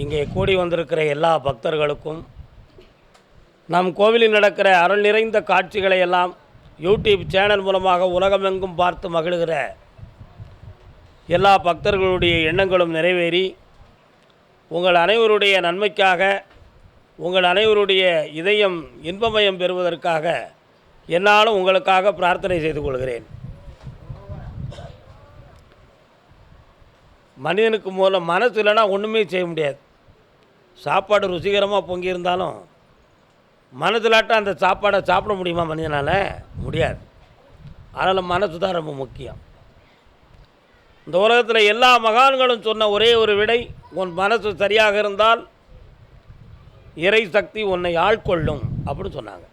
இங்கே கூடி வந்திருக்கிற எல்லா பக்தர்களுக்கும் நம் கோவிலில் நடக்கிற அருள் நிறைந்த காட்சிகளை எல்லாம் யூடியூப் சேனல் மூலமாக உலகமெங்கும் பார்த்து மகிழ்கிற எல்லா பக்தர்களுடைய எண்ணங்களும் நிறைவேறி உங்கள் அனைவருடைய நன்மைக்காக உங்கள் அனைவருடைய இதயம் இன்பமயம் பெறுவதற்காக என்னாலும் உங்களுக்காக பிரார்த்தனை செய்து கொள்கிறேன். மனிதனுக்கு மூலம் மனசு இல்லைன்னா ஒன்றுமே செய்ய முடியாது. சாப்பாடு ருசிகரமாக பொங்கியிருந்தாலும் மனசிலாட்டம் அந்த சாப்பாடை சாப்பிட முடியுமா மனிதனால்? முடியாது. அதனால் மனசு தான் ரொம்ப முக்கியம். இந்த உலகத்தில் எல்லா மகான்களும் சொன்ன ஒரே ஒரு விடை உன் மனசு சரியாக இருந்தால் இறை சக்தி உன்னை ஆட்கொள்ளும் அப்படின்னு சொன்னாங்க.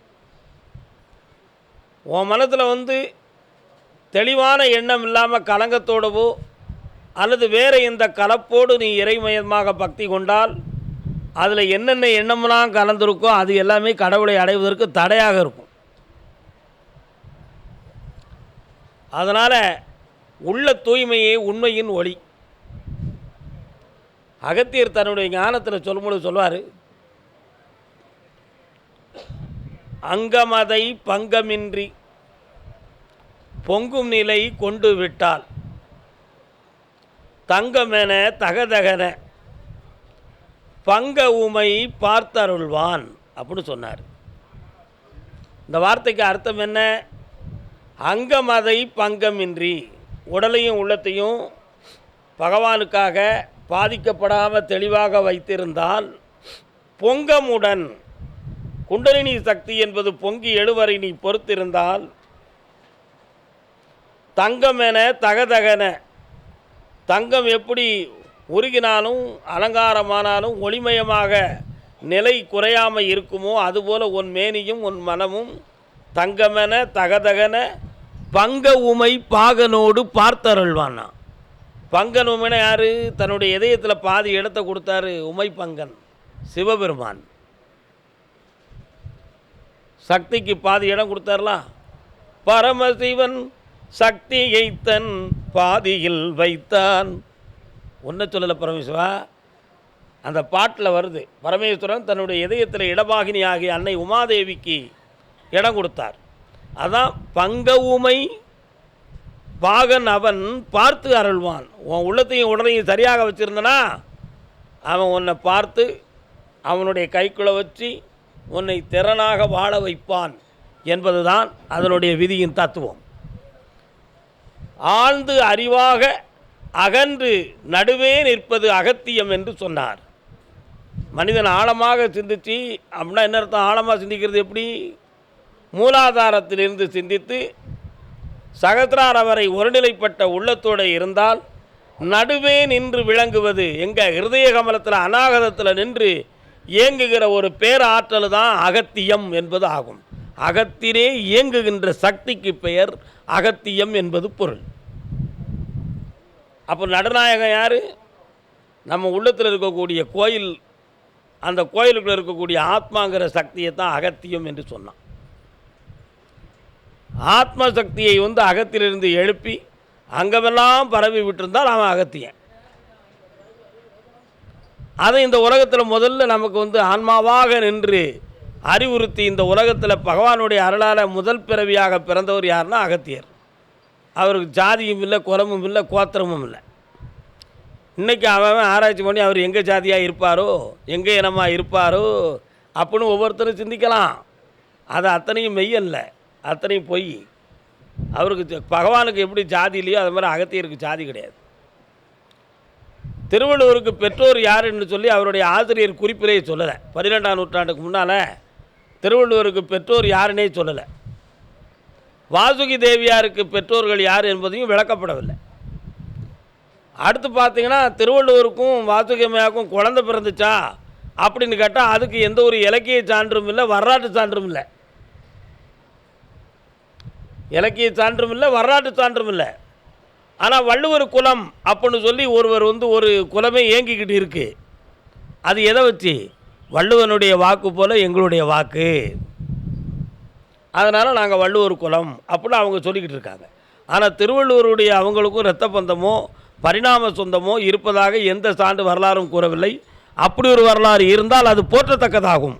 உன் மனத்தில் வந்து தெளிவான எண்ணம் இல்லாமல் கலங்கத்தோடவோ அல்லது வேறு எந்த கலப்போடு நீ இறைமயமாக பக்தி கொண்டால் அதில் என்னென்ன எண்ணமெல்லாம் கலந்துருக்கோ அது எல்லாமே கடவுளை அடைவதற்கு தடையாக இருக்கும். அதனால் உள்ள தூய்மையே உண்மையின் ஒளி. அகத்தியர் தன்னுடைய ஞானத்தில் சொல்லும்போது சொல்வார் அங்கமதை பங்கமின்றி பொங்கும் நிலை கொண்டு விட்டால் தங்கமென தகதகன. பங்க உமை பார்த்தருள்வான் அப்படின்னு சொன்னார். இந்த வார்த்தைக்கு அர்த்தம் என்ன? அங்கமதை பங்கமின்றி உடலையும் உள்ளத்தையும் பகவானுக்காக பாதிக்கப்படாமல் தெளிவாக வைத்திருந்தால் பொங்கமுடன் குண்டலினி சக்தி என்பது பொங்கி எழுவரை நீ பொறுத்திருந்தால் தங்கமென தகதகன. தங்கம் எப்படி உருகினாலும் அலங்காரமானாலும் ஒளிமயமாக நிலை குறையாமல் இருக்குமோ அதுபோல் உன் மேனியும் உன் மனமும் தங்கமென தகதகன பங்க உமை பாகனோடு பார்த்தருள்வானா. பங்கன் உமைனா யார்? தன்னுடைய இதயத்தில் பாதி இடத்தை கொடுத்தாரு உமை பங்கன் சிவபெருமான். சக்திக்கு பாதி இடம் கொடுத்தார்லாம் பரமசிவன் சக்தியை தன் பாதியில் வைத்தான். ஒன்றை சொல்லலை பரமேஸ்வரா. அந்த பாட்டில் வருது பரமேஸ்வரன் தன்னுடைய இதயத்தில் இடபாகினி ஆகிய அன்னை உமாதேவிக்கு இடம் கொடுத்தார். அதான் பங்க உமை பாகன் அவன் பார்த்து அருள்வான். உன் உள்ளத்தையும் உடலையும் சரியாக வச்சுருந்தனா அவன் உன்னை பார்த்து அவனுடைய கைக்குள்ளே வச்சு உன்னை திறனாக வாழ வைப்பான் என்பதுதான் அதனுடைய விதியின் தத்துவம். ஆழ்ந்து அறிவாக அகன்று நடுவே நிற்பது அகத்தியம் என்று சொன்னார். மனிதன் ஆழமாக சிந்திச்சு அப்படின்னா என்ன அர்த்தம்? ஆழமாக சிந்திக்கிறது எப்படி? மூலாதாரத்திலிருந்து சிந்தித்து சகசிரார வரை ஒருநிலைப்பட்ட உள்ளத்தோடு இருந்தால் நடுவே நின்று விளங்குவது எங்கள் ஹிருதய கமலத்தில் அநாகதத்தில் நின்று இயங்குகிற ஒரு பேராற்றல் தான் அகத்தியம் என்பது ஆகும். அகத்திலே இயங்குகின்ற சக்திக்கு பெயர் அகத்தியம் என்பது பொருள். அப்போ நடுநாயகம் யார்? நம்ம உள்ளத்தில் இருக்கக்கூடிய கோயில் அந்த கோயிலுக்குள்ள இருக்கக்கூடிய ஆத்மாங்கிற சக்தியை தான் அகத்தியம் என்று சொன்னான். ஆத்ம சக்தியை வந்து அகத்திலிருந்து எழுப்பி அங்கமெல்லாம் பரவி விட்டிருந்தால் அவன் அகத்தியன். அதை இந்த உலகத்தில் முதல்ல நமக்கு வந்து ஆன்மாவாக நின்று அறிவுறுத்தி இந்த உலகத்தில் பகவானுடைய அருளால் முதல் பிறவியாக பிறந்தவர் யாருன்னா அகத்தியர். அவருக்கு ஜாதியும் இல்லை குலமும் இல்லை கோத்திரமும் இல்லை. இன்றைக்கி அவன் ஆராய்ச்சி பண்ணி அவர் எங்கே ஜாதியாக இருப்பாரோ எங்கே இனமாக இருப்பாரோ அப்படின்னு ஒவ்வொருத்தரும் சிந்திக்கலாம். அது அத்தனையும் மெய்யல்ல. அத்தனையும் பொய். அவருக்கு பகவானுக்கு எப்படி ஜாதி இல்லையோ அது மாதிரி அகத்தியருக்கு ஜாதி கிடையாது. திருவள்ளுவருக்கு பெற்றோர் யாருன்னு சொல்லி அவருடைய ஆசிரியர் குறிப்பிலே சொல்லலை. பன்னிரெண்டாம் நூற்றாண்டுக்கு முன்னால் திருவள்ளுவருக்கு பெற்றோர் யாருன்னே சொல்லலை. வாசுகி தேவியாருக்கு பெற்றோர்கள் யார் என்பதையும் விளக்கப்படவில்லை. அடுத்து பார்த்தீங்கன்னா திருவள்ளுவருக்கும் வாசுகி அம்மையாருக்கும் குழந்தை பிறந்துச்சா? அப்படின்னு கேட்டால் அதுக்கு எந்த ஒரு இலக்கிய சான்றும் இல்லை வரலாற்று சான்றும் இல்லை. இலக்கிய சான்றும் இல்லை வரலாற்று சான்றும் இல்லை. ஆனால் வள்ளுவர் குலம் அப்படின்னு சொல்லி ஒருவர் வந்து ஒரு குலமே இயங்கிக்கிட்டு இருக்குது அது எதை வச்சு? வள்ளுவனுடைய வாக்கு போல எங்களுடைய வாக்கு. அதனால் நாங்கள் வள்ளுவர் குலம் அப்படின்னு அவங்க சொல்லிக்கிட்டு இருக்காங்க. ஆனால் திருவள்ளுவருடைய அவங்களுக்கும் இரத்த பந்தமோ பரிணாம சொந்தமோ இருப்பதாக எந்த சான்று வரலாறும் கூறவில்லை. அப்படி ஒரு வரலாறு இருந்தால் அது போற்றத்தக்கதாகும்.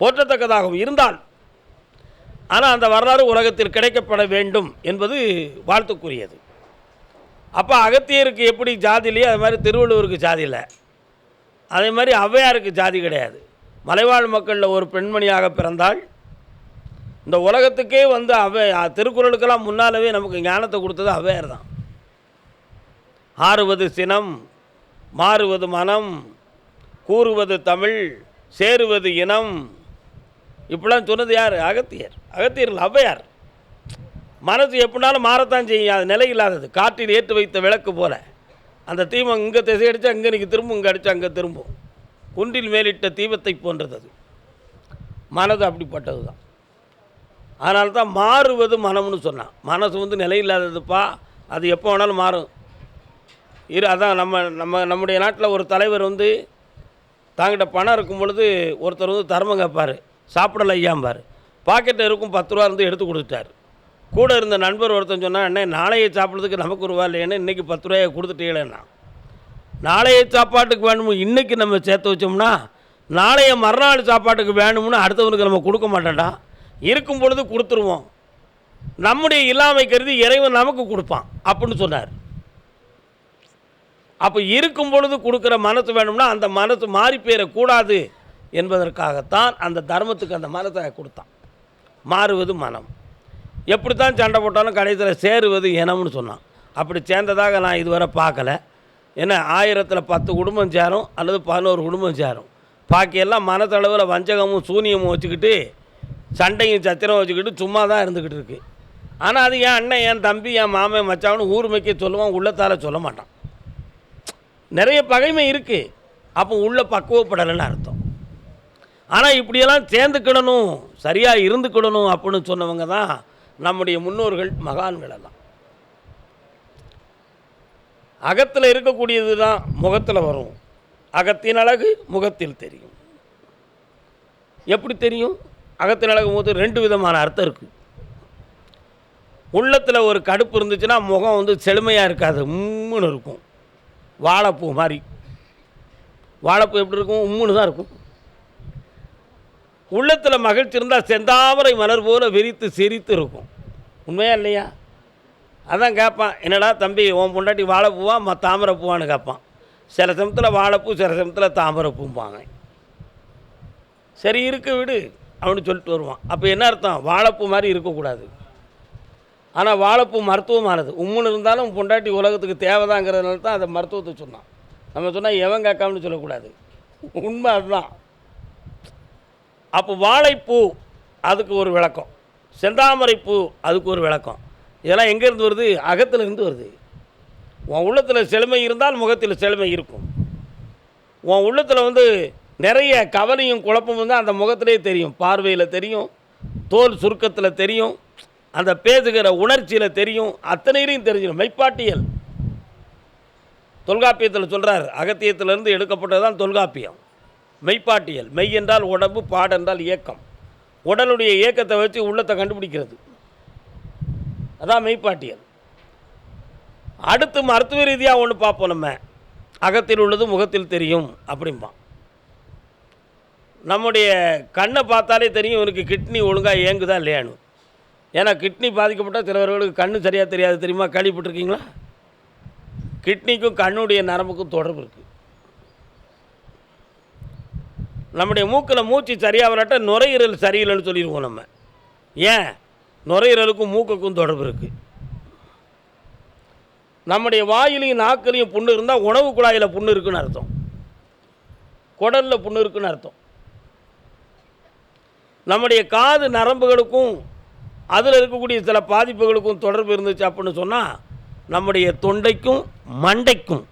போற்றத்தக்கதாகும் இருந்தால். ஆனால் அந்த வரலாறு உலகத்தில் கிடைக்கப்பட வேண்டும் என்பது வாழ்த்துக்குரியது. அப்போ அகத்தியருக்கு எப்படி ஜாதி இல்லையோ அது மாதிரி திருவள்ளுவருக்கு ஜாதி இல்லை. அதே மாதிரி ஔவையாருக்கு ஜாதி கிடையாது. மலைவாழ் மக்களில் ஒரு பெண்மணியாக பிறந்தால் இந்த உலகத்துக்கே வந்து அவை திருக்குறளுக்கெல்லாம் முன்னாலவே நமக்கு ஞானத்தை கொடுத்தது ஔவையார் தான். ஆறுவது சினம் மாறுவது மனம் கூறுவது தமிழ் சேருவது இனம். இப்படிலாம் சொன்னது யார்? அகத்தியர். அகத்தியர் இல்லை, ஔவையார் மனசு எப்படினாலும் மாறத்தான் செய்யும். அது நிலை இல்லாதது. காற்றில் ஏற்று வைத்த விளக்கு போல. அந்த தீபம் இங்கே திசை அடித்து அங்கே இன்றைக்கி திரும்பும் இங்கே அடித்து அங்கே திரும்பும். குன்றில் மேலிட்ட தீபத்தை போன்றது அது. மனது அப்படிப்பட்டது தான் அதனால தான் மாறுவது மனம்னு சொன்னான். மனசு வந்து நிலை இல்லாததுப்பா அது எப்போ வேணாலும் மாறும். இரு அதான் நம்ம நம்ம நம்முடைய நாட்டில் ஒரு தலைவர் வந்து தாங்கிட்ட பணம் இருக்கும் பொழுது ஒருத்தர் வந்து தர்மம் கேட்பார். சாப்பிடல ஐயாம்பார். பாக்கெட்டில் இருக்கும் பத்து ரூபா இருந்து எடுத்து கொடுத்துட்டார். கூட இருந்த நண்பர் ஒருத்தன் சொன்னால் என்ன நாளைய சாப்பிட்றதுக்கு நமக்கு ரூபா இல்லைன்னு இன்றைக்கி பத்து ரூபாயை கொடுத்துட்டீங்களேண்ணா. நாளைய சாப்பாட்டுக்கு வேணுமோ இன்றைக்கி நம்ம சேர்த்து வச்சோம்னா நாளைய மறுநாள் சாப்பாட்டுக்கு வேணும்னு அடுத்தவனுக்கு நம்ம கொடுக்க மாட்டேன்டா இருக்கும் பொழுது கொடுத்துருவோம். நம்முடைய இல்லாமை கருதி இறைவன் நமக்கு கொடுப்பான் அப்படின்னு சொன்னார். அப்போ இருக்கும் பொழுது கொடுக்குற மனசு வேணும்னா அந்த மனசு மாறி போயிடக்கூடாது என்பதற்காகத்தான் அந்த தர்மத்துக்கு அந்த மனத்தை கொடுத்தான். மாறுவது மனம். எப்படி தான் சண்டை போட்டாலும் கடைசியில் சேருவது இனம்னு சொன்னான். அப்படி சேர்ந்ததாக நான் இதுவரை பார்க்கல. ஏன்னா ஆயிரத்தில் பத்து குடும்பம் சேரும் அல்லது பதினோரு குடும்பம் சேரும். பாக்கியெல்லாம் மனத்தளவில் வஞ்சகமும் சூனியமும் வச்சுக்கிட்டு சண்டையும் சத்திரம் வச்சுக்கிட்டு சும்மா தான் இருந்துக்கிட்டு இருக்கு. ஆனால் அது என் அண்ணன் என் தம்பி என் மாமன் மச்சான்னு ஊர்மைக்கு சொல்லுவான் உள்ளத்தால் சொல்ல மாட்டான். நிறைய பகைமை இருக்குது அப்போ உள்ள பக்குவப்படலைன்னு அர்த்தம். ஆனால் இப்படியெல்லாம் சேர்ந்துக்கிடணும் சரியாக இருந்துக்கிடணும் அப்படின்னு சொன்னவங்க தான் நம்முடைய முன்னோர்கள் மகான்கள் எல்லாம். அகத்தில் இருக்கக்கூடியது தான் முகத்தில் வரும். அகத்தின் அழகு முகத்தில் தெரியும். எப்படி தெரியும்? அகத்தின் அழகு போது ரெண்டு விதமான அர்த்தம் இருக்குது உள்ளத்தில் ஒரு கடுப்பு இருந்துச்சுன்னா முகம் வந்து செழுமையாக இருக்காது. உம்முன்னு இருக்கும். வாழைப்பூ மாதிரி. வாழைப்பூ எப்படி இருக்கும்? உம்முன்னு தான் இருக்கும். உள்ளத்தில் மகிழ்ச்சி இருந்தால் செந்தாமரை மலர் போல விரித்து சிரித்து இருக்கும். உண்மையா இல்லையா? அதான் கேட்பான் என்னடா தம்பி உன் பொண்டாட்டி வாழைப்பூவா? ம தாமரை பூவான்னு கேட்பான் சில சமயத்தில் வாழைப்பூ சில சமயத்தில் தாமரை பூம்பாங்க. சரி இருக்கு விடு. அப்படின்னு சொல்லிட்டு வருவான். அப்போ என்ன அர்த்தம்? வாழைப்பூ மாதிரி இருக்கக்கூடாது. ஆனால் வாழைப்பூ மருத்துவமானது. உம்முன்னு இருந்தாலும் பொண்டாட்டி உலகத்துக்கு தேவைதாங்கிறதுனால தான் அதை மருத்துவத்தை சொன்னான். நம்ம சொன்னால் எவன் கேட்காமனு சொல்லக்கூடாது. உண்மை அதுதான். அப்போ வாழைப்பூ அதுக்கு ஒரு விளக்கம். செந்தாமரை பூ அதுக்கு ஒரு விளக்கம். இதெல்லாம் எங்கேருந்து வருது? அகத்திலிருந்து வருது. உன் உள்ளத்தில் செழுமை இருந்தால் முகத்தில் செழுமை இருக்கும். உன் உள்ளத்தில் வந்து நிறைய கவலையும் குழப்பமும் தான் அந்த முகத்திலே தெரியும். பார்வையில் தெரியும். தோல் சுருக்கத்தில் தெரியும். அந்த பேசுகிற உணர்ச்சியில் தெரியும். அத்தனையிலையும் தெரிஞ்சிடும். மெய்ப்பாட்டியல். தொல்காப்பியத்தில் சொல்கிறார் அகத்தியத்திலிருந்து எடுக்கப்பட்டது தான் தொல்காப்பியம். மெய்ப்பாட்டியல். மெய் என்றால் உடம்பு பாடென்றால் இயக்கம். உடலுடைய இயக்கத்தை வச்சு உள்ளத்தை கண்டுபிடிக்கிறது. அதான் மெய்ப்பாட்டியல். அடுத்து மருத்துவ ரீதியாக ஒன்று பார்ப்போம் நம்ம. அகத்தில் உள்ளது முகத்தில் தெரியும் அப்படிம்பான். நம்முடைய கண்ணை பார்த்தாலே தெரியும் இவனுக்கு கிட்னி ஒழுங்காக இயங்குதா இல்லையானு ஏன்னா கிட்னி பாதிக்கப்பட்டால் சிலவர்களுக்கு கண்ணு சரியாக தெரியாது தெரியுமா? கேள்விப்பட்டிருக்கீங்களா? கிட்னிக்கும் கண்ணுடைய நரம்புக்கும் தொடர்பு இருக்குது நம்முடைய மூக்கில் மூச்சு சரியாக வரட்ட நுரையீரல் சரியில்லைன்னு சொல்லிடுவோம் நம்ம. ஏன்? நுரையீரலுக்கும் மூக்குக்கும் தொடர்பு இருக்குது நம்முடைய வாயிலையும் நாக்கிலையும் புண்ணு இருந்தால் உணவு குழாயில் புண்ணு இருக்குன்னு அர்த்தம். குடலில் புண்ணு இருக்குன்னு அர்த்தம். நம்முடைய காது நரம்புகளுக்கும் அதில் இருக்கக்கூடிய சில பாதிப்புகளுக்கும் தொடர்பு இருந்துச்சு அப்படின்னு சொன்னால் நம்முடைய தொண்டைக்கும் மண்டைக்கும்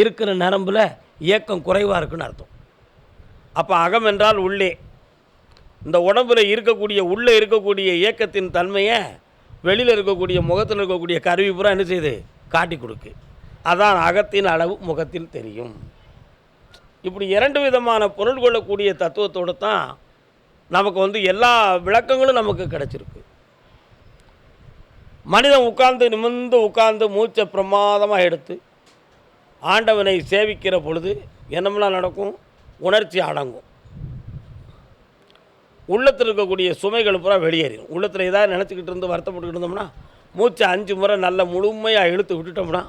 இருக்கிற நரம்பில் இயக்கம் குறைவாக இருக்குன்னு அர்த்தம். அப்போ அகம் என்றால் உள்ளே. இந்த உடம்பில் இருக்கக்கூடிய உள்ளே இருக்கக்கூடிய இயக்கத்தின் தன்மையை வெளியில் இருக்கக்கூடிய முகத்தில் இருக்கக்கூடிய கருவி பூரா என்ன செய்யுது? காட்டி கொடுக்கு. அதான் அகத்தின் அளவு முகத்தில் தெரியும். இப்படி இரண்டு விதமான பொருள் கொள்ளக்கூடிய தத்துவத்தோடு தான் நமக்கு வந்து எல்லா விளக்கங்களும் நமக்கு கிடச்சிருக்கு. மனிதன் உட்கார்ந்து நிமிர்ந்து உட்கார்ந்து மூச்சை பிரமாதமாக எடுத்து ஆண்டவனை சேவிக்கிற பொழுது என்னமெல்லாம் நடக்கும்? உணர்ச்சி அடங்கும். உள்ளத்தில் இருக்கக்கூடிய சுமைகள் பூரா வெளியேறிடும் உள்ளத்தில் ஏதாவது நினச்சிக்கிட்டு இருந்து வருத்தப்பட்டுக்கிட்டு இருந்தோம்னா மூச்சை அஞ்சு முறை நல்ல முழுமையாக இழுத்து விட்டுட்டோம்னா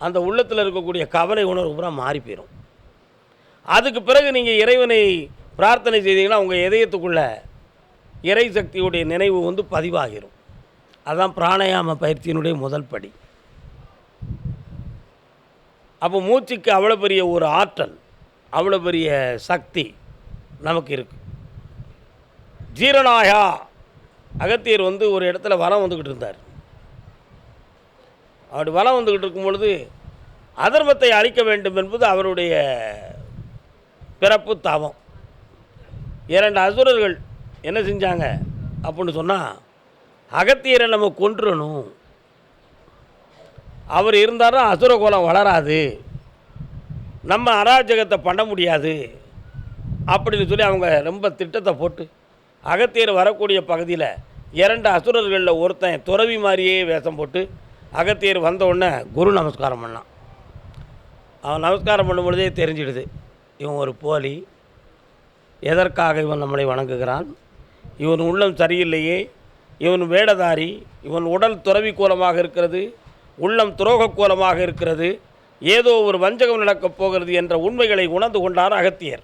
அந்த உள்ளத்தில் இருக்கக்கூடிய கவலை உணர்வு பூரா மாறி போயிடும் அதுக்கு பிறகு நீங்கள் இறைவனை பிரார்த்தனை செய்தீங்கன்னா உங்கள் இதயத்துக்குள்ளே இறை சக்தியுடைய நினைவு வந்து பதிவாகிடும் அதுதான் பிராணாயாம பயிற்சியினுடைய முதல் படி. அப்போ மூச்சுக்கு அவ்வளோ பெரிய ஒரு ஆற்றல் அவ்வளோ பெரிய சக்தி நமக்கு இருக்கு. ஜீரணாயா! அகத்தியர் வந்து ஒரு இடத்துல வரம் வந்துக்கிட்டு இருந்தார். அப்படி வரம் வந்துக்கிட்டு இருக்கும் பொழுது அதர்மத்தை அழிக்க வேண்டும் என்பது அவருடைய பிறப்பு தவம். இரண்டு அசுரர்கள் என்ன செஞ்சாங்க? அப்படின்னு சொன்னால் அகத்தியரை நம்ம கொன்றணும். அவர் இருந்தாலும் அசுர கோலம் வளராது. நம்ம அராஜகத்தை பண்ண முடியாது. அப்படின்னு சொல்லி அவங்க ரொம்ப திட்டத்தை போட்டு அகத்தியர் வரக்கூடிய பகுதியில் இரண்டு அசுரர்களில் ஒருத்தன் துறவி மாதிரியே வேஷம் போட்டு அகத்தியர் வந்த உடனே குரு நமஸ்காரம் பண்ணான். அவன் நமஸ்காரம் பண்ணும் பொழுதே தெரிஞ்சிடுது. இவன் ஒரு போலி. எதற்காக இவன் நம்மளை வணங்குகிறான்? இவன் உள்ளம் சரியில்லையே. இவன் வேடதாரி. இவன் உடல் துறவி கோலமாக இருக்கிறது. உள்ளம் துரோகக்கோலமாக இருக்கிறது. ஏதோ ஒரு வஞ்சகம் நடக்கப் போகிறது என்ற உண்மைகளை உணர்ந்து கொண்டார் அகத்தியர்.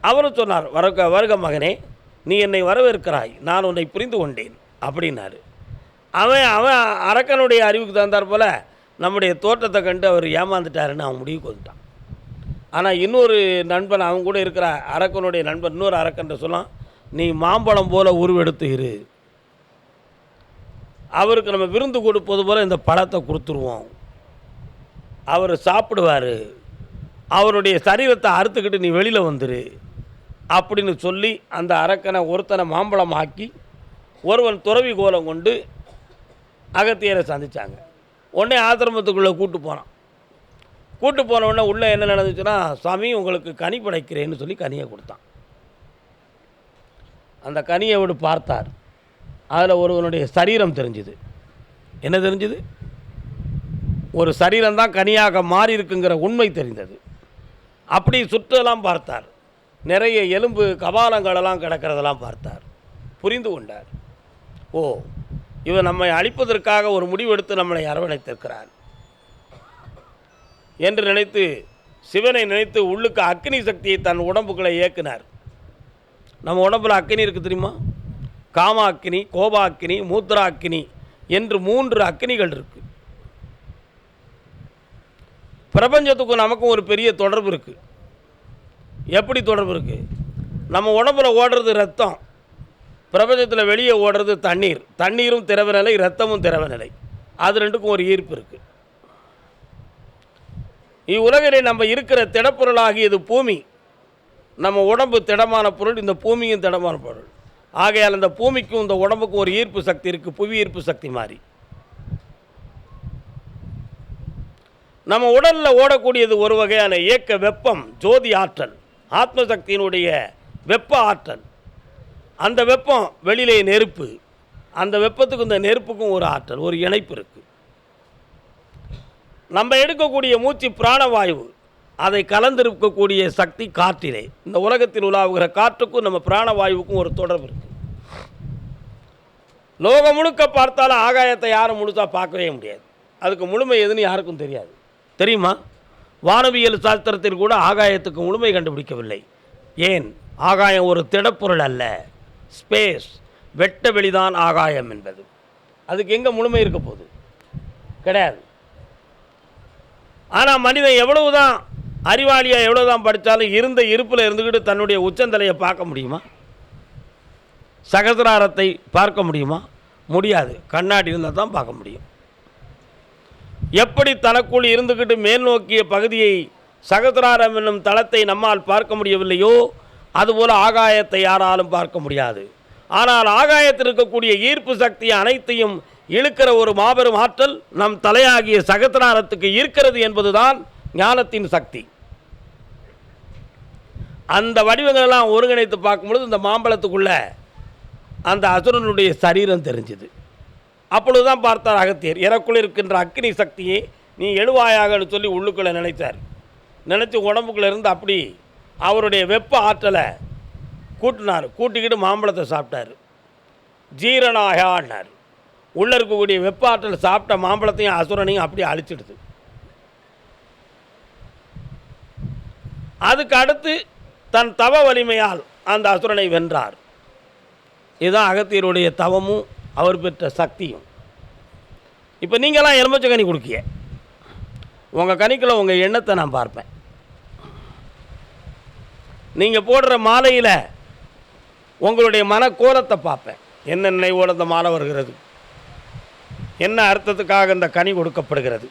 அவரும் சொன்னார் வருக வருக மகனே நீ என்னை வரவேற்கிறாய். நான் உன்னை புரிந்து கொண்டேன் அப்படின்னாரு. அவன் அவன் அரக்கனுடைய அறிவுக்கு தந்தார் போல் நம்முடைய தோட்டத்தை கண்டு அவர் ஏமாந்துட்டாருன்னு அவன் முடிவுக்கு வந்துட்டான். ஆனால் இன்னொரு நண்பன் அவங்க கூட இருக்கிற அரக்கனுடைய நண்பன் இன்னொரு அரக்கன்ற சொல்லாம் நீ மாம்பழம் போல் உருவெடுத்து இரு அவருக்கு நம்ம விருந்து கொடுப்பது போல் இந்த பழத்தை கொடுத்துருவோம். அவர் சாப்பிடுவார். அவருடைய சரீரத்தை அறுத்துக்கிட்டு நீ வெளியில் வந்துரு. அப்படின்னு சொல்லி அந்த அரக்கனை ஒருத்தனை மாம்பழம் ஆக்கி ஒருவன் துறவி கோலம் கொண்டு அகத்தியரை சந்தித்தாங்க உடனே ஆசிரமத்துக்குள்ளே கூட்டு போனான். கூட்டு போன உடனே உள்ளே என்ன நடந்துச்சுன்னா சாமி உங்களுக்கு கனி படைக்கிறேன்னு சொல்லி கனியை கொடுத்தான். அந்த கனியை விடு பார்த்தார். அதில் ஒருவனுடைய சரீரம் தெரிஞ்சுது. என்ன தெரிஞ்சுது? ஒரு சரீரம் தான் கனியாக மாறி இருக்குங்கிற உண்மை தெரிந்தது. அப்படி சுற்றெல்லாம் பார்த்தார். நிறைய எலும்பு கபாலங்களெல்லாம் கிடக்கிறதெல்லாம் பார்த்தார். புரிந்து கொண்டார். ஓ இவன் நம்மை அழிப்பதற்காக ஒரு முடிவெடுத்து நம்மளை அரவணைத்திருக்கிறான் என்று நினைத்து சிவனை நினைத்து உள்ளுக்கு அக்னி சக்தியை தன் உடம்புக்குள்ளே இயக்கினார். நம்ம உடம்புல அக்னி இருக்குது தெரியுமா? காம அக்கினி கோபா அக்னி மூத்திரா அக்னி என்று மூன்று அக்கினிகள் இருக்குது பிரபஞ்சத்துக்கும் நமக்கும் ஒரு பெரிய தொடர்பு இருக்குது எப்படி தொடர்பு இருக்குது நம்ம உடம்புல ஓடுறது ரத்தம். பிரபஞ்சத்தில் வெளியே ஓடுறது தண்ணீர். தண்ணீரும் திரவ நிலை ரத்தமும் திரவ நிலை. அது ரெண்டுக்கும் ஒரு ஈர்ப்பு இருக்குது இவ்வுலகிலே நம்ம இருக்கிற திடப்பொருளாகியது பூமி. நம்ம உடம்பு திடமான பொருள் இந்த பூமியும் திடமான பொருள். ஆகையால் இந்த பூமிக்கும் இந்த உடம்புக்கும் ஒரு ஈர்ப்பு சக்தி இருக்குது புவி ஈர்ப்பு சக்தி மாதிரி நம்ம உடலில் ஓடக்கூடியது ஒரு வகையான இயக்க வெப்பம் ஜோதி ஆற்றல். ஆத்ம சக்தியினுடைய வெப்ப ஆற்றல். அந்த வெப்பம் வெளியிலே நெருப்பு. அந்த வெப்பத்துக்கும் இந்த நெருப்புக்கும் ஒரு ஆற்றல் ஒரு இணைப்பு இருக்குது நம்ம எடுக்கக்கூடிய மூச்சு பிராணவாயு அதை கலந்திருக்கக்கூடிய சக்தி காற்றிலே. இந்த உலகத்தில் உலாவுகிற காற்றுக்கும் நம்ம பிராணவாயுவுக்கும் ஒரு தொடர்பு இருக்குது லோகம் முழுக்க பார்த்தாலும் ஆகாயத்தை யாரும் முழுசாக பார்க்கவே முடியாது. அதுக்கு முழுமை எதுன்னு யாருக்கும் தெரியாது. தெரியுமா? வானவியல் சாஸ்திரத்தில் கூட ஆகாயத்துக்கு முழுமை கண்டுபிடிக்கவில்லை. ஏன்? ஆகாயம் ஒரு திடப்பொருள் அல்ல. ஸ்பேஸ் வெட்ட வெளிதான் ஆகாயம் என்பது. அதுக்கு எங்கே முழுமை இருக்க போகுது? கிடையாது. ஆனால் மனிதன் எவ்வளவு தான் அறிவாளியாக எவ்வளோ தான் படித்தாலும் இருந்த இருப்பில் இருந்துக்கிட்டு தன்னுடைய உச்சந்தலையை பார்க்க முடியுமா? சகசிராரத்தை பார்க்க முடியுமா? முடியாது. கண்ணாடி இருந்தால் தான் பார்க்க முடியும். எப்படி தனக்குள் இருந்துக்கிட்டு மேல் நோக்கிய பகுதியை சகசிராரம் என்னும் தளத்தை நம்மால் பார்க்க முடியவில்லையோ அதுபோல் ஆகாயத்தை யாராலும் பார்க்க முடியாது. ஆனால் ஆகாயத்தில் இருக்கக்கூடிய ஈர்ப்பு சக்தி அனைத்தையும் இழுக்கிற ஒரு மாபெரும் ஆற்றல் நம் தலையாகிய சகசிராரத்துக்கு இருக்கிறது என்பதுதான் ஞானத்தின் சக்தி. அந்த வடிவங்களெல்லாம் ஒருங்கிணைத்து பார்க்கும்பொழுது இந்த மாம்பழத்துக்குள்ள அந்த அசுரனுடைய சரீரம் தெரிஞ்சுது. அப்பொழுதுதான் பார்த்தார் அகத்தியர் எனக்குள் இருக்கின்ற அக்னி சக்தியை நீ எழுவாயாகன்னு சொல்லி உள்ளுக்குள்ளே நினைத்தார் நினச்சி உடம்புக்குள்ளே இருந்து அப்படி அவருடைய வெப்ப ஆற்றலை கூட்டினார் கூட்டிக்கிட்டு மாம்பழத்தை சாப்பிட்டாரு. ஜீரணாயான்னார் உள்ளே இருக்கக்கூடிய வெப்ப ஆற்றல் சாப்பிட்ட மாம்பழத்தையும் அசுரனையும் அப்படியே அழிச்சிடுது. அதுக்கு அடுத்து தன் தவ வலிமையால் அந்த அசுரனை வென்றார். இதுதான் அகத்தியருடைய தவமும் அவர் பெற்ற சக்தியும். இப்போ நீங்களாம் எலுமிச்சை கனி கொடுக்கிய. உங்கள் கனிக்கில் உங்கள் எண்ணத்தை நான் பார்ப்பேன். நீங்கள் போடுற மாலையில் உங்களுடைய மனக்கோலத்தை பார்ப்பேன். என்ன நினைவோடு அந்த மாலை வருகிறது? என்ன அர்த்தத்துக்காக இந்த கனி கொடுக்கப்படுகிறது?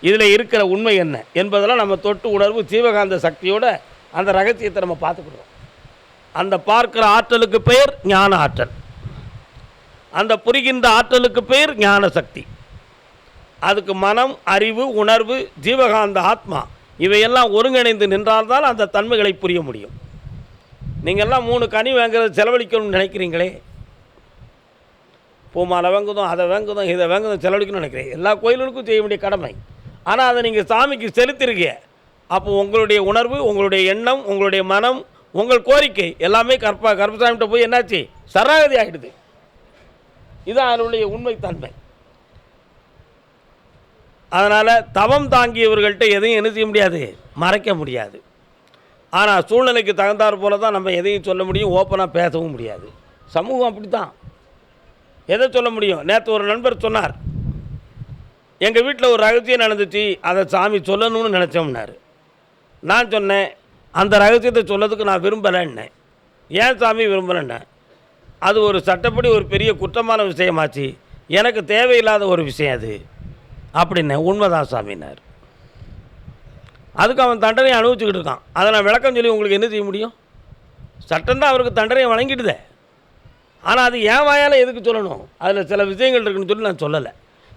இதில் இருக்கிற உண்மை என்ன? என்பதெல்லாம் நம்ம தொட்டு உணர்வு ஜீவகாந்த சக்தியோட அந்த ரகசியத்தை நம்ம பார்த்துக்கிடுறோம். அந்த பார்க்கிற ஆற்றலுக்கு பெயர் ஞான ஆற்றல். அந்த புரிகின்ற ஆற்றலுக்கு பெயர் ஞான சக்தி. அதுக்கு மனம் அறிவு உணர்வு ஜீவகாந்த ஆத்மா இவையெல்லாம் ஒருங்கிணைந்து நின்றால்தான் அந்த தன்மைகளை புரிய முடியும். நீங்கள்லாம் மூணு கனி வாங்கிறது செலவழிக்கணும்னு நினைக்கிறீங்களே? பூமாலை வாங்குதும் அதை வாங்குதும் இதை வாங்குதும் செலவழிக்கணும்னு நினைக்கிறேன். எல்லா கோயில்களுக்கும் செய்ய வேண்டிய கடமை. ஆனால் அதை நீங்கள் சாமிக்கு செலுத்திருக்கீங்க. அப்போ உங்களுடைய உணர்வு உங்களுடைய எண்ணம் உங்களுடைய மனம் உங்கள் கோரிக்கை எல்லாமே கற்ப கர்ப்பசாமிகிட்ட போய் என்னாச்சு? சரணாகதி ஆகிடுது இதுதான் அதனுடைய உண்மைத்தன்மை. அதனால் தவம் தாங்கியவர்கள்ட்ட எதையும் என்ன செய்ய முடியாது? மறைக்க முடியாது. ஆனால் சூழ்நிலைக்கு தகுந்தாற் போல தான் நம்ம எதையும் சொல்ல முடியும் ஓப்பனாக பேசவும் முடியாது. சமூகம் அப்படி தான் எதை சொல்ல முடியும்? நேற்று ஒரு நண்பர் சொன்னார் எங்கள் வீட்டில் ஒரு ரகசியம் நடந்துச்சு அதை சாமி சொல்லணும்னு நினச்சோம்னாரு. நான் சொன்னேன் அந்த ரகசியத்தை சொல்லதுக்கு நான் விரும்பலைன்னேன். ஏன் சாமி விரும்பலைன்னே? அது ஒரு சட்டப்படி ஒரு பெரிய குற்றமான விஷயமாச்சு. எனக்கு தேவையில்லாத ஒரு விஷயம் அது. அப்படின்னே உண்மைதான் சாமினார் அதுக்கு அவன் தண்டனையை அனுபவிச்சுக்கிட்டு இருக்கான். அதை நான் விளக்கம் சொல்லி உங்களுக்கு என்ன செய்ய முடியும்? சட்டம் தான் அவருக்கு தண்டனையை வழங்கிடுதே. ஆனால் அது ஏன் வாயால் எதுக்கு சொல்லணும்? அதில் சில விஷயங்கள் இருக்குன்னு சொல்லி நான் சொல்லலை.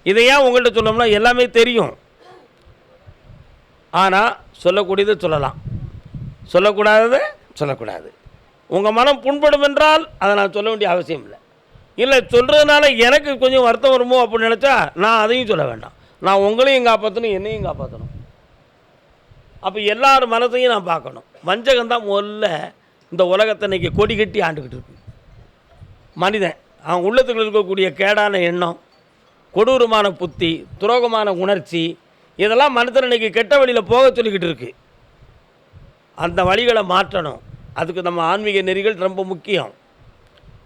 இதை ஏன் உங்கள்கிட்ட சொல்லணும்னா எல்லாமே தெரியும். ஆனால் சொல்லக்கூடியதை சொல்லலாம். சொல்லக்கூடாததை சொல்லக்கூடாது. உங்கள் மனம் புண்படும் என்றால் அதை நான் சொல்ல வேண்டிய அவசியம் இல்லை. இல்லை சொல்கிறதுனால எனக்கு கொஞ்சம் வருத்தம் வருமோ அப்படின்னு நினச்சா நான் அதையும் சொல்ல வேண்டாம். நான் உங்களையும் காப்பாற்றணும் என்னையும் காப்பாற்றணும் அப்போ எல்லார் மனசையும் நான் பார்க்கணும். வஞ்சகம் தான் முதல்ல இந்த உலகத்தை இன்றைக்கி கொடி கட்டி ஆண்டுக்கிட்டு இருக்கு. மனிதன். அவன் உள்ளத்துக்குள்ள இருக்கக்கூடிய கேடான எண்ணம் கொடூரமான புத்தி துரோகமான உணர்ச்சி இதெல்லாம் மனுஷன் இன்னைக்கு கெட்ட வழியில் போக சொல்லிக்கிட்டு இருக்கு. அந்த வழிகளை மாற்றணும். அதுக்கு நம்ம ஆன்மீக நெறிகள் ரொம்ப முக்கியம்.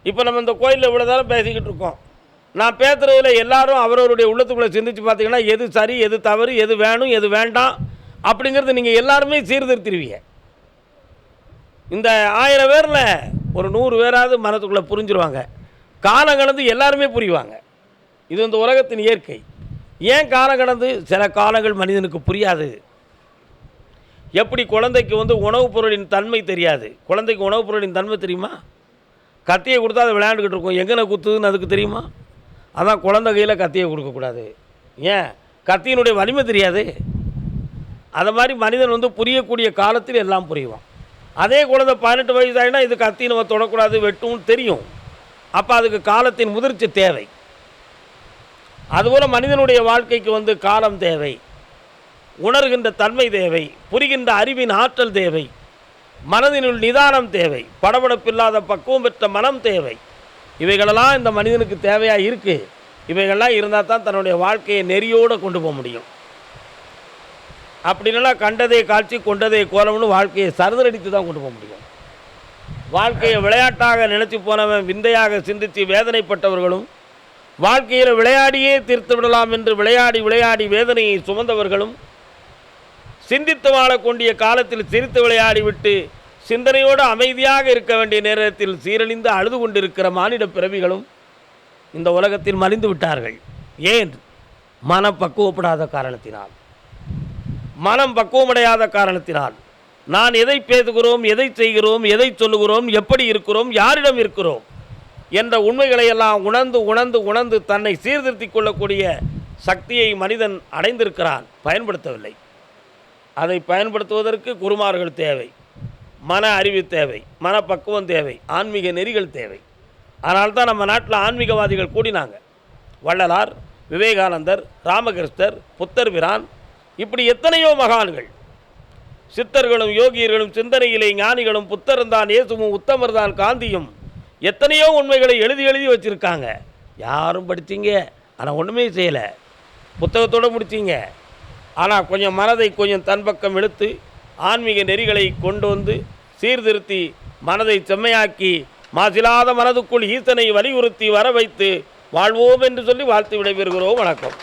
இப்போ நம்ம இந்த கோயிலில் இவ்வளோ நேரம் பேசிக்கிட்டு இருக்கோம். நான் பேசுகிறதுல எல்லாரும் அவரவருடைய உள்ளத்துக்குள்ளே சிந்திச்சு பார்த்தீங்கன்னா எது சரி எது தவறு எது வேணும் எது வேண்டாம் அப்படிங்கிறது நீங்கள் எல்லாருமே சீர்திருத்திருவீங்க. இந்த ஆயிரம் பேரில் ஒரு நூறு பேராவது மனத்துக்குள்ளே புரிஞ்சிருவாங்க. காலம் கடந்து எல்லாருமே புரிவாங்க. இது இந்த உலகத்தின் இயற்கை. ஏன் காலம் கடந்து? சில காலங்கள் மனிதனுக்கு புரியாது. எப்படி குழந்தைக்கு வந்து உணவுப் பொருளின் தன்மை தெரியாது? குழந்தைக்கு உணவுப் பொருளின் தன்மை தெரியுமா? கத்தியை கொடுத்தா அதை விளையாண்டுக்கிட்டு இருக்கும். எங்கன குத்துதுன்னு அதுக்கு தெரியுமா? அதான் குழந்தை கையில் கத்தியை கொடுக்கக்கூடாது ஏன்? கத்தியினுடைய வலிமை தெரியாது. அதை மாதிரி மனிதன் வந்து புரியக்கூடிய காலத்தில் எல்லாம் புரியுவான் அதே குழந்தை பதினெட்டு வயசு ஆகினா இது கத்தி நம்ம தொடக்கூடாது வெட்டும் தெரியும். அப்போ அதுக்கு காலத்தின் முதிர்ச்சி தேவை. அதுபோல் மனிதனுடைய வாழ்க்கைக்கு வந்து காலம் தேவை. உணர்கின்ற தன்மை தேவை. புரிகின்ற அறிவின் ஆற்றல் தேவை. மனதினுள் நிதானம் தேவை. படபடப்பில்லாத பக்குவம் பெற்ற மனம் தேவை. இவைகளெல்லாம் இந்த மனிதனுக்கு தேவையாக இருக்குது இவைகள்லாம் இருந்தால் தான் தன்னுடைய வாழ்க்கையை நெறியோடு கொண்டு போக முடியும். அப்படின்னா கண்டதை காட்சி கொண்டதை கோலம்னு வாழ்க்கையை சருதடித்து தான் கொண்டு போக முடியும். வாழ்க்கையை விளையாட்டாக நினச்சி போனவன் விந்தையாக சிந்தித்து வேதனைப்பட்டவர்களும் வாழ்க்கையில் விளையாடியே தீர்த்து விடலாம் என்று விளையாடி விளையாடி வேதனையை சுமந்தவர்களும் சிந்தித்து வாழக்கூடிய காலத்தில் சிரித்து விளையாடி விட்டு சிந்தனையோடு அமைதியாக இருக்க வேண்டிய நேரத்தில் சீரழிந்து அழுது கொண்டிருக்கிற மானிட பிறவிகளும் இந்த உலகத்தில் மலிந்து விட்டார்கள். ஏன்? மனப்பக்குவப்படாத காரணத்தினால். மனம் பக்குவமடையாத காரணத்தினால். நான் எதை பேசுகிறோம் எதை செய்கிறோம் எதை சொல்லுகிறோம் எப்படி இருக்கிறோம் யாரிடம் இருக்கிறோம் என்ற உண்மைகளை எல்லாம் உணர்ந்து உணர்ந்து உணர்ந்து தன்னை சீர்திருத்திக் கொள்ளக்கூடிய சக்தியை மனிதன் அடைந்திருக்கிறான். பயன்படுத்தவில்லை. அதை பயன்படுத்துவதற்கு குருமார்கள் தேவை. மன அறிவு தேவை. மனப்பக்குவம் தேவை. ஆன்மீக நெறிகள் தேவை. அதனால் தான் நம்ம நாட்டில் ஆன்மீகவாதிகள் கூடினாங்க. வள்ளலார் விவேகானந்தர் ராமகிருஷ்ணர் புத்தர் பிரான் இப்படி எத்தனையோ மகான்கள். சித்தர்களும் யோகியர்களும் சிந்தனையிலே ஞானிகளும் புத்தர்தான் இயேசுவும் உத்தமர்தான் காந்தியும் எத்தனையோ உண்மைகளை எழுதி எழுதி வச்சுருக்காங்க. யாரும் படிச்சீங்க. ஆனால் ஒன்றுமே செய்யலை. புத்தகத்தோடு முடித்தீங்க ஆனால் கொஞ்சம் மனதை கொஞ்சம் தன் பக்கம் இழுத்து ஆன்மீக நெறிகளை கொண்டு வந்து சீர்திருத்தி மனதை செம்மையாக்கி மாசிலாத மனதுக்குள் ஈசனை வலியுறுத்தி வர வைத்து வாழ்வோம் என்று சொல்லி வாழ்த்து விடைபெறுகிறோம். வணக்கம்.